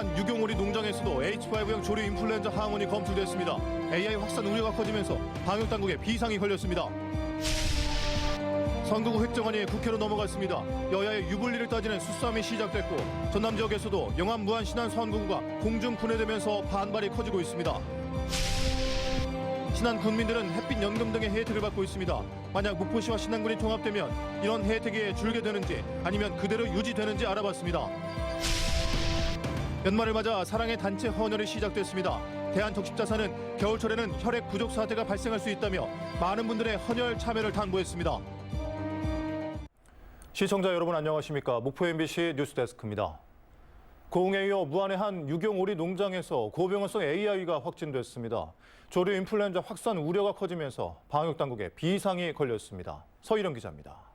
한 유경오리 농장에서도 H5형 조류 인플루엔자 항원이 검출됐습니다. AI 확산 우려가 커지면서 방역 당국에 비상이 걸렸습니다. 선거구 획정안이 국회로 넘어갔습니다. 여야의 유불리를 따지는 수싸움이 시작됐고 전남 지역에서도 영암 무안 신안 선거구가 공중 분해되면서 반발이 커지고 있습니다. 신안 군민들은 햇빛 연금 등의 혜택을 받고 있습니다. 만약 목포시와 신안군이 통합되면 이런 혜택이 줄게 되는지 아니면 그대로 유지되는지 알아봤습니다. 연말을 맞아 사랑의 단체 헌혈이 시작됐습니다. 대한독십자사는 겨울철에는 혈액 부족 사태가 발생할 수 있다며 많은 분들의 헌혈 참여를 당부했습니다. 시청자 여러분 안녕하십니까? 목포 MBC 뉴스데스크입니다. 고흥에 이어 무안의 한 유경오리 농장에서 고병원성 AI가 확진됐습니다. 조류 인플루엔자 확산 우려가 커지면서 방역 당국에 비상이 걸렸습니다. 서희령 기자입니다.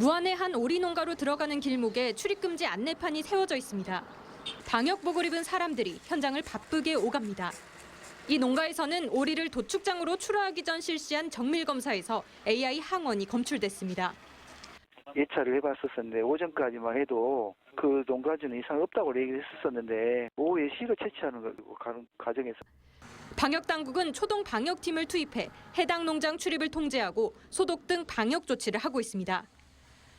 무안의 한 오리 농가로 들어가는 길목에 출입금지 안내판이 세워져 있습니다. 방역복을 입은 사람들이 현장을 바쁘게 오갑니다. 이 농가에서는 오리를 도축장으로 출하하기 전 실시한 정밀 검사에서 AI 항원이 검출됐습니다. 예찰을 해봤었었는데 오전까지만 해도 그 농가주는 이상 없다고 얘기를 했었었는데 오후에 시를 채취하는 과정에서 방역 당국은 초동 방역팀을 투입해 해당 농장 출입을 통제하고 소독 등 방역 조치를 하고 있습니다.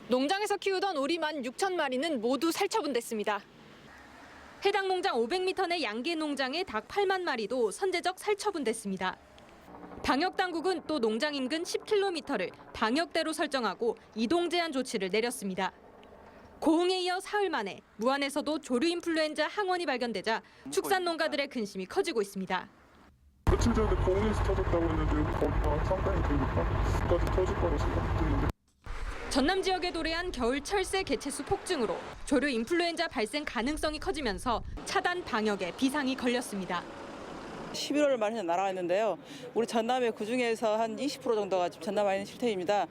농장에서 키우던 오리만 6천 마리는 모두 살처분됐습니다. 해당 농장 500m 내 양계 농장의 닭 8만 마리도 선제적 살처분됐습니다. 방역 당국은 또 농장 인근 10km를 방역대로 설정하고 이동 제한 조치를 내렸습니다. 고흥에 이어 사흘 만에 무안에서도 조류 인플루엔자 항원이 발견되자 축산 농가들의 근심이 커지고 있습니다. 며칠 전에 공항에서 터졌다고 했는데 거기가 상당히 되니까 까지 터질 거라 생각했는데 전남 지역에 도래한 겨울 철새 개체수 폭증으로 조류 인플루엔자 발생 가능성이 커지면서 차단 방역에 비상이 걸렸습니다. 11월 말에 날아갔는데요. 우리 전남의 그 중에서 한 20% 정도가 지금 전남 와 있는 실태입니다.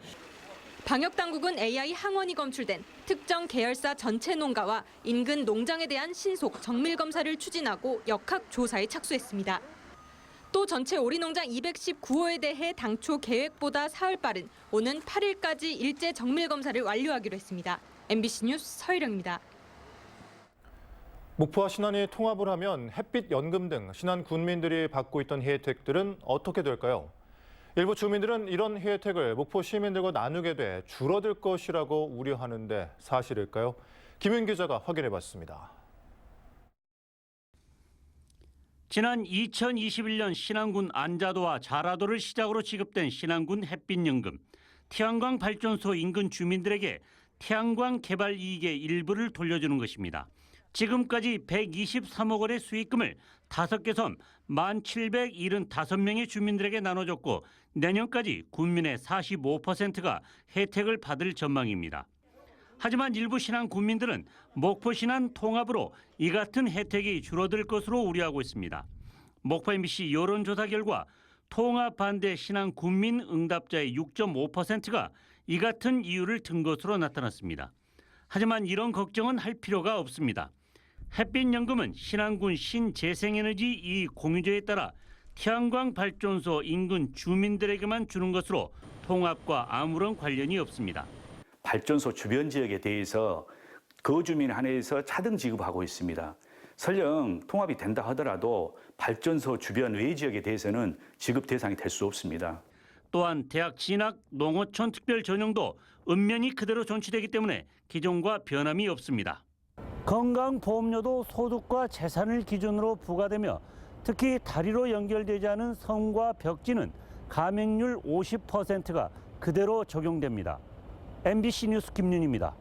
방역 당국은 AI 항원이 검출된 특정 계열사 전체 농가와 인근 농장에 대한 신속 정밀 검사를 추진하고 역학 조사에 착수했습니다. 또 전체 오리 농장 219호에 대해 당초 계획보다 사흘 빠른 오는 8일까지 일제 정밀 검사를 완료하기로 했습니다. MBC 뉴스 서희령입니다. 목포와 신안이 통합을 하면 햇빛 연금 등 신안 군민들이 받고 있던 혜택들은 어떻게 될까요? 일부 주민들은 이런 혜택을 목포 시민들과 나누게 돼 줄어들 것이라고 우려하는데 사실일까요? 김윤 기자가 확인해 봤습니다. 지난 2021년 신안군 안자도와 자라도를 시작으로 지급된 신안군 햇빛연금, 태양광 발전소 인근 주민들에게 태양광 개발 이익의 일부를 돌려주는 것입니다. 지금까지 123억 원의 수익금을 5개 섬 1,775명의 주민들에게 나눠줬고 내년까지 군민의 45%가 혜택을 받을 전망입니다. 하지만 일부 신안 군민들은 목포 신안 통합으로 이 같은 혜택이 줄어들 것으로 우려하고 있습니다. 목포 MBC 여론조사 결과 통합 반대 신안 군민 응답자의 6.5%가 이 같은 이유를 든 것으로 나타났습니다. 하지만 이런 걱정은 할 필요가 없습니다. 햇빛연금은 신안군 신재생에너지 이익 공유제에 따라 태양광 발전소 인근 주민들에게만 주는 것으로 통합과 아무런 관련이 없습니다. 발전소 주변 지역에 대해서 거주민 한해에서 차등 지급하고 있습니다. 설령 통합이 된다 하더라도 발전소 주변 외 지역에 대해서는 지급 대상이 될 수 없습니다. 또한 대학 진학 농어촌 특별 전형도 읍면이 그대로 존치되기 때문에 기존과 변함이 없습니다. 건강보험료도 소득과 재산을 기준으로 부과되며 특히 다리로 연결되지 않은 성과 벽지는 감액률 50%가 그대로 적용됩니다. MBC 뉴스 김윤입니다.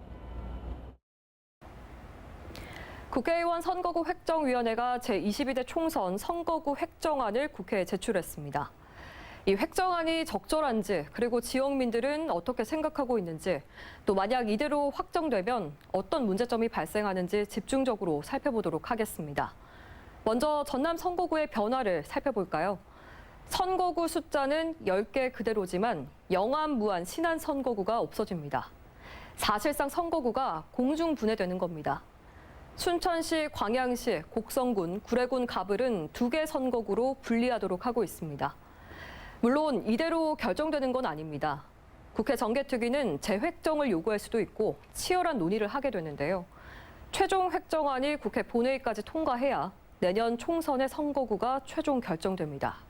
국회의원 선거구 획정위원회가 제22대 총선 선거구 획정안을 국회에 제출했습니다. 이 획정안이 적절한지 그리고 지역민들은 어떻게 생각하고 있는지 또 만약 이대로 확정되면 어떤 문제점이 발생하는지 집중적으로 살펴보도록 하겠습니다. 먼저 전남 선거구의 변화를 살펴볼까요? 선거구 숫자는 10개 그대로지만 영암, 무안, 신안 선거구가 없어집니다. 사실상 선거구가 공중 분해되는 겁니다. 춘천시, 광양시, 곡성군, 구례군, 가불은 두 개 선거구로 분리하도록 하고 있습니다. 물론 이대로 결정되는 건 아닙니다. 국회 정개특위는 재획정을 요구할 수도 있고 치열한 논의를 하게 되는데요. 최종 획정안이 국회 본회의까지 통과해야 내년 총선의 선거구가 최종 결정됩니다.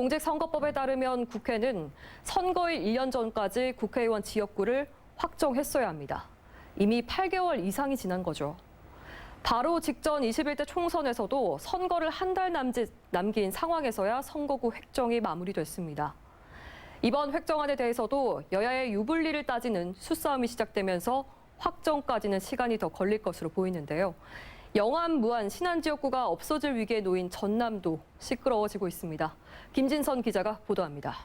공직선거법에 따르면 국회는 선거일 1년 전까지 국회의원 지역구를 확정했어야 합니다. 이미 8개월 이상이 지난 거죠. 바로 직전 21대 총선에서도 선거를 한 달 남긴 상황에서야 선거구 획정이 마무리됐습니다. 이번 획정안에 대해서도 여야의 유불리를 따지는 수싸움이 시작되면서 확정까지는 시간이 더 걸릴 것으로 보이는데요. 영암, 무안, 신안 지역구가 없어질 위기에 놓인 전남도 시끄러워지고 있습니다. 김진선 기자가 보도합니다.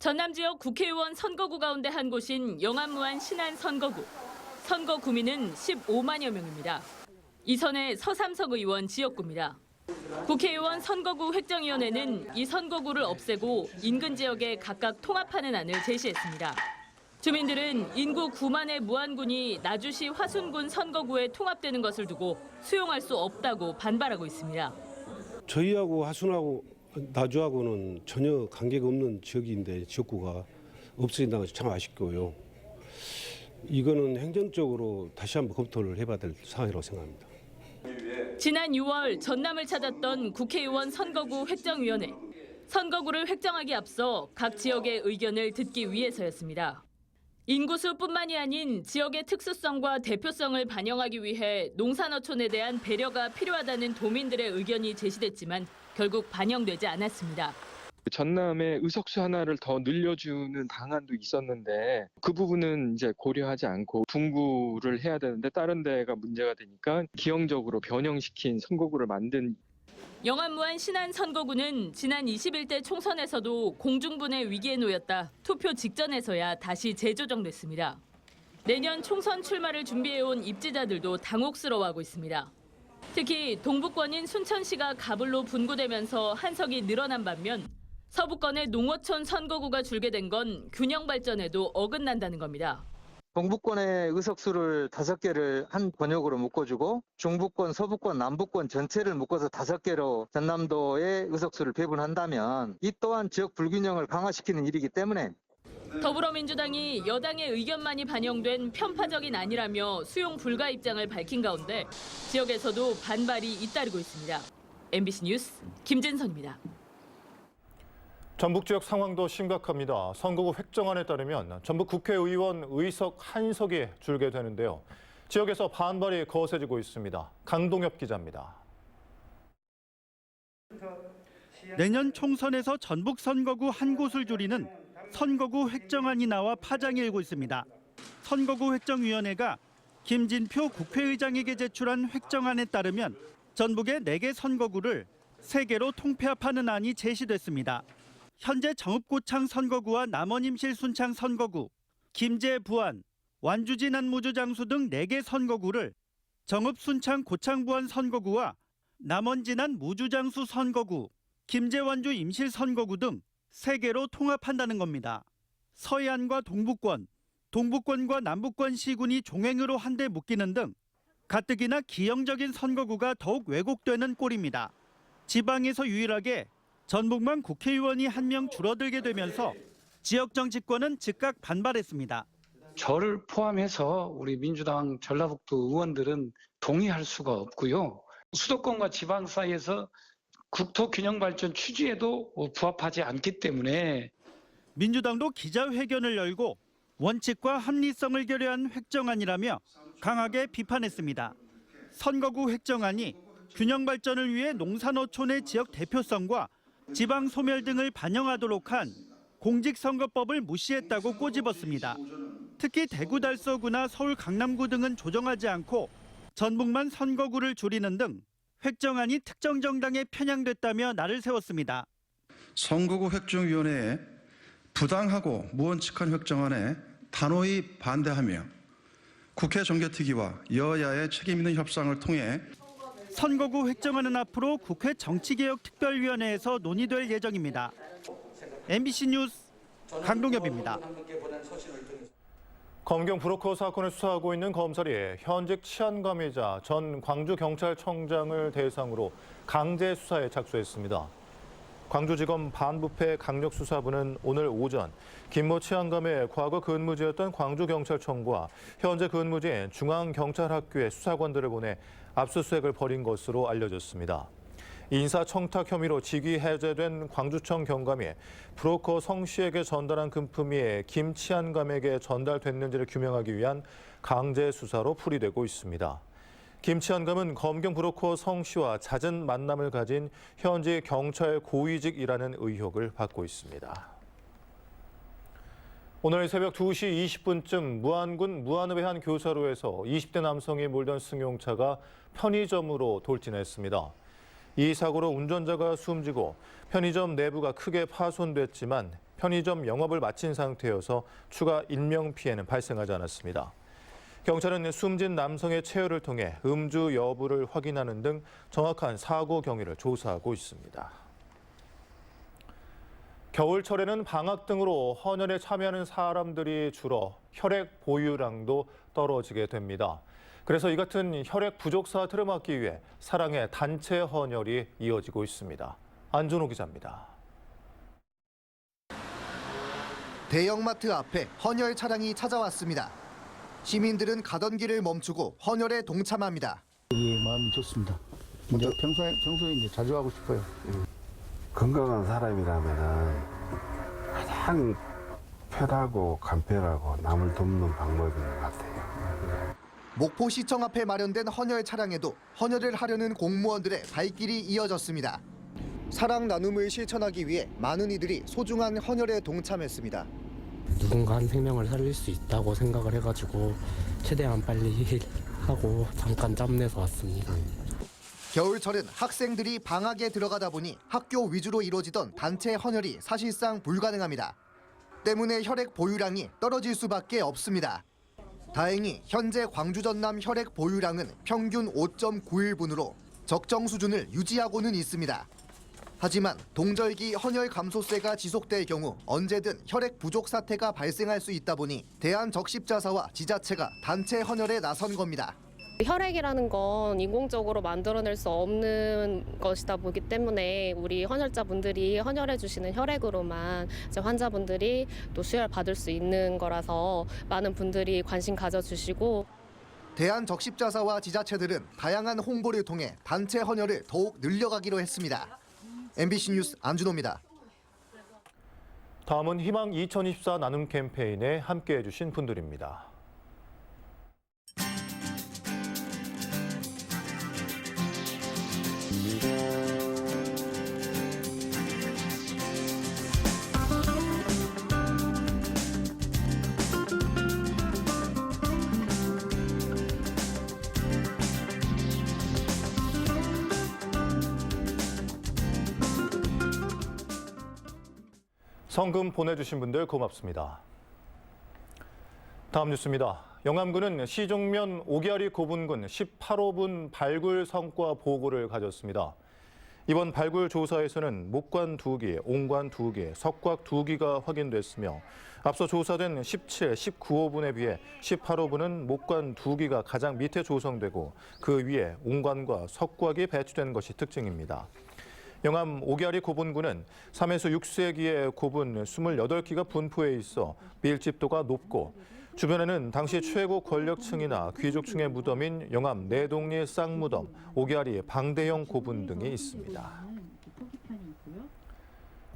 전남 지역 국회의원 선거구 가운데 한 곳인 영암 무안 신안 선거구. 선거 구민은 15만여 명입니다. 이선의 서삼석 의원 지역구입니다. 국회의원 선거구 획정위원회는 이 선거구를 없애고 인근 지역에 각각 통합하는 안을 제시했습니다. 주민들은 인구 9만의 무안군이 나주시 화순군 선거구에 통합되는 것을 두고 수용할 수 없다고 반발하고 있습니다. 저희하고 하순하고 나주하고는 전혀 관계가 없는 지역인데 지역구가 없어진다는 것이 참 아쉽고요. 이거는 행정적으로 다시 한번 검토를 해봐야 될 상황이라고 생각합니다. 지난 6월 전남을 찾았던 국회의원 선거구 획정위원회. 선거구를 획정하기 앞서 각 지역의 의견을 듣기 위해서였습니다. 인구수뿐만이 아닌 지역의 특수성과 대표성을 반영하기 위해 농산어촌에 대한 배려가 필요하다는 도민들의 의견이 제시됐지만 결국 반영되지 않았습니다. 전남에 의석수 하나를 더 늘려주는 방안도 있었는데 그 부분은 이제 고려하지 않고 분구를 해야 되는데 다른 데가 문제가 되니까 기형적으로 변형시킨 선거구를 만든 영암무안 신안 선거구는 지난 21대 총선에서도 공중분해 위기에 놓였다 투표 직전에서야 다시 재조정됐습니다. 내년 총선 출마를 준비해온 입지자들도 당혹스러워하고 있습니다. 특히 동북권인 순천시가 가불로 분구되면서 한석이 늘어난 반면 서부권의 농어촌 선거구가 줄게 된 건 균형 발전에도 어긋난다는 겁니다. 동북권의 의석수를 다섯 개를 한 권역으로 묶어주고 중부권, 서부권, 남부권 전체를 묶어서 다섯 개로 전남도의 의석수를 배분한다면 이 또한 지역 불균형을 강화시키는 일이기 때문에 더불어민주당이 여당의 의견만이 반영된 편파적인 안이라며 수용 불가 입장을 밝힌 가운데 지역에서도 반발이 잇따르고 있습니다. MBC 뉴스 김진선입니다. 전북 지역 상황도 심각합니다. 선거구 획정안에 따르면 전북 국회의원 의석 한 석이 줄게 되는데요. 지역에서 반발이 거세지고 있습니다. 강동엽 기자입니다. 내년 총선에서 전북 선거구 한 곳을 줄이는 선거구 획정안이 나와 파장이 일고 있습니다. 선거구 획정위원회가 김진표 국회의장에게 제출한 획정안에 따르면 전북의 4개 선거구를 3개로 통폐합하는 안이 제시됐습니다. 현재 정읍고창 선거구와 남원임실 순창 선거구, 김제 부안, 완주지 난무주 장수 등 4개 선거구를 정읍 순창 고창 부안 선거구와 남원 진안 무주 장수 선거구, 김제 완주 임실 선거구 등 3개로 통합한다는 겁니다. 서해안과 동북권, 동북권과 남북권 시군이 종횡으로 한데 묶이는 등 가뜩이나 기형적인 선거구가 더욱 왜곡되는 꼴입니다. 지방에서 유일하게 전북만 국회의원이 한 명 줄어들게 되면서 지역 정치권은 즉각 반발했습니다. 저를 포함해서 우리 민주당 전라북도 의원들은 동의할 수가 없고요. 수도권과 지방 사이에서 국토 균형 발전 취지에도 부합하지 않기 때문에 민주당도 기자회견을 열고 원칙과 합리성을 결여한 획정안이라며 강하게 비판했습니다. 선거구 획정안이 균형 발전을 위해 농산어촌의 지역 대표성과 지방 소멸 등을 반영하도록 한 공직선거법을 무시했다고 꼬집었습니다. 특히 대구 달서구나 서울 강남구 등은 조정하지 않고 전북만 선거구를 줄이는 등 획정안이 특정 정당에 편향됐다며 날을 세웠습니다. 선거구 획정위원회에 부당하고 무원칙한 획정안에 단호히 반대하며 국회 정개특위와 여야의 책임 있는 협상을 통해 선거구 획정안은 앞으로 국회 정치개혁특별위원회에서 논의될 예정입니다. MBC 뉴스 강동엽입니다. 검경 브로커 사건을 수사하고 있는 검찰이 현직 치안감이자 전 광주경찰청장을 대상으로 강제 수사에 착수했습니다. 광주지검 반부패 강력수사부는 오늘 오전 김모 치안감의 과거 근무지였던 광주경찰청과 현재 근무지인 중앙경찰학교의 수사관들을 보내 압수수색을 벌인 것으로 알려졌습니다. 인사청탁 혐의로 직위 해제된 광주청 경감이 브로커 성 씨에게 전달한 금품이 김 치안감에게 전달됐는지를 규명하기 위한 강제 수사로 풀이되고 있습니다. 김치한 감은 검경 브로커 성 씨와 잦은 만남을 가진 현재 경찰 고위직이라는 의혹을 받고 있습니다. 오늘 새벽 2시 20분쯤 무안군 무안읍의 한 교사로에서 20대 남성이 몰던 승용차가 편의점으로 돌진했습니다. 이 사고로 운전자가 숨지고 편의점 내부가 크게 파손됐지만 편의점 영업을 마친 상태여서 추가 인명 피해는 발생하지 않았습니다. 경찰은 숨진 남성의 체열을 통해 음주 여부를 확인하는 등 정확한 사고 경위를 조사하고 있습니다. 겨울철에는 방학 등으로 헌혈에 참여하는 사람들이 줄어 혈액 보유량도 떨어지게 됩니다. 그래서 이 같은 혈액 부족 사태를 막기 위해 사랑의 단체 헌혈이 이어지고 있습니다. 안준호 기자입니다. 대형마트 앞에 헌혈 차량이 찾아왔습니다. 시민들은 가던 길을 멈추고 헌혈에 동참합니다. 예, 마음이 좋습니다. 이제 평소에 평소에 이제 자주 하고 싶어요. 건강한 사람이라면 가장 편하고 간편하고 남을 돕는 방법인 것 같아요. 목포시청 앞에 마련된 헌혈 차량에도 헌혈을 하려는 공무원들의 발길이 이어졌습니다. 사랑 나눔을 실천하기 위해 많은 이들이 소중한 헌혈에 동참했습니다. 누군가 한 생명을 살릴 수 있다고 생각을 해가지고 최대한 빨리 하고 잠깐 짬내서 왔습니다. 겨울철은 학생들이 방학에 들어가다 보니 학교 위주로 이루어지던 단체 헌혈이 사실상 불가능합니다. 때문에 혈액 보유량이 떨어질 수밖에 없습니다. 다행히 현재 광주 전남 혈액 보유량은 평균 5.91분으로 적정 수준을 유지하고는 있습니다. 하지만 동절기 헌혈 감소세가 지속될 경우 언제든 혈액 부족 사태가 발생할 수 있다 보니 대한적십자사와 지자체가 단체 헌혈에 나선 겁니다. 혈액이라는 건 인공적으로 만들어낼 수 없는 것이다 보기 때문에 우리 헌혈자분들이 헌혈해 주시는 혈액으로만 이제 환자분들이 또 수혈 받을 수 있는 거라서 많은 분들이 관심 가져주시고 대한적십자사와 지자체들은 다양한 홍보를 통해 단체 헌혈을 더욱 늘려가기로 했습니다. MBC 뉴스 안준호입니다. 다음은 희망 2024 나눔 캠페인에 함께해 주신 분들입니다. 성금 보내주신 분들 고맙습니다. 다음 뉴스입니다. 영암군은 시종면 오기아리 고분군 18호분 발굴 성과 보고를 가졌습니다. 이번 발굴 조사에서는 목관 2기, 옹관 2기, 석곽 2기가 확인됐으며 앞서 조사된 17, 19호분에 비해 18호분은 목관 2기가 가장 밑에 조성되고 그 위에 옹관과 석곽이 배치된 것이 특징입니다. 영암 오기아리 고분군은 3에서 6세기의 고분 28기가 분포해 있어 밀집도가 높고 주변에는 당시 최고 권력층이나 귀족층의 무덤인 영암 내동리 쌍무덤, 오기아리 방대형 고분 등이 있습니다.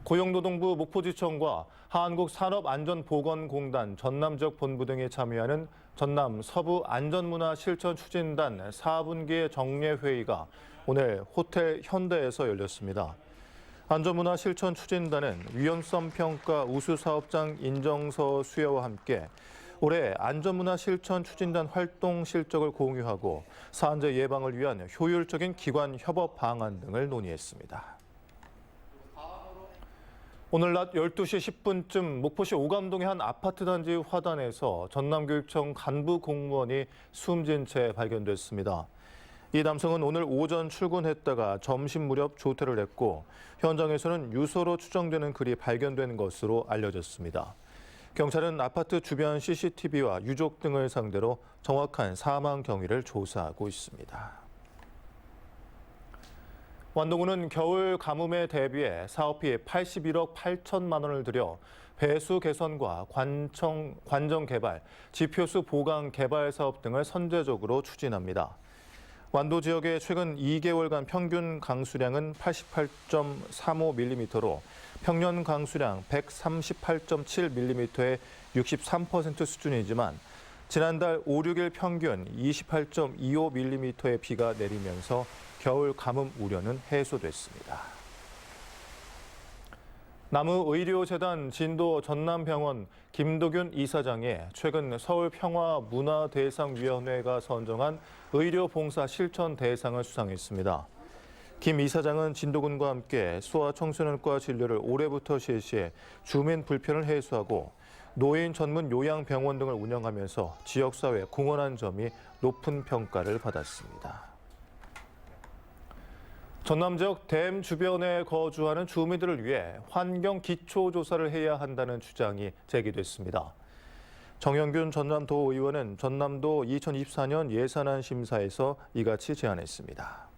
고용노동부 목포지청과 한국산업안전보건공단 전남 지역 본부 등이 참여하는 전남 서부 안전문화 실천 추진단 4분기 정례회의가 오늘 호텔 현대에서 열렸습니다. 안전문화 실천 추진단은 위헌성 평가 우수 사업장 인정서 수여와 함께 올해 안전문화 실천 추진단 활동 실적을 공유하고 사안제 예방을 위한 효율적인 기관 협업 방안 등을 논의했습니다. 오늘 낮 12시 10분쯤 목포시 오감동의 한 아파트 단지 화단에서 전남교육청 간부 공무원이 숨진 채 발견됐습니다. 이 남성은 오늘 오전 출근했다가 점심 무렵 조퇴를 했고 현장에서는 유서로 추정되는 글이 발견된 것으로 알려졌습니다. 경찰은 아파트 주변 CCTV와 유족 등을 상대로 정확한 사망 경위를 조사하고 있습니다. 완도군은 겨울 가뭄에 대비해 사업비 81억 8천만 원을 들여 배수 개선과 관청, 관정 개발, 지표수 보강 개발 사업 등을 선제적으로 추진합니다. 완도 지역의 최근 2개월간 평균 강수량은 88.35mm로 평년 강수량 138.7mm의 63% 수준이지만 지난달 5, 6일 평균 28.25mm의 비가 내리면서 겨울 가뭄 우려는 해소됐습니다. 남의의료재단 진도 전남병원 김도균 이사장이 최근 서울평화문화대상위원회가 선정한 의료봉사 실천 대상을 수상했습니다. 김 이사장은 진도군과 함께 소아청소년과 진료를 올해부터 실시해 주민 불편을 해소하고 노인 전문 요양병원 등을 운영하면서 지역사회에 공헌한 점이 높은 평가를 받았습니다. 전남 지역 댐 주변에 거주하는 주민들을 위해 환경 기초 조사를 해야 한다는 주장이 제기됐습니다. 정영균 전남도 의원은 전남도 2024년 예산안 심사에서 이같이 제안했습니다.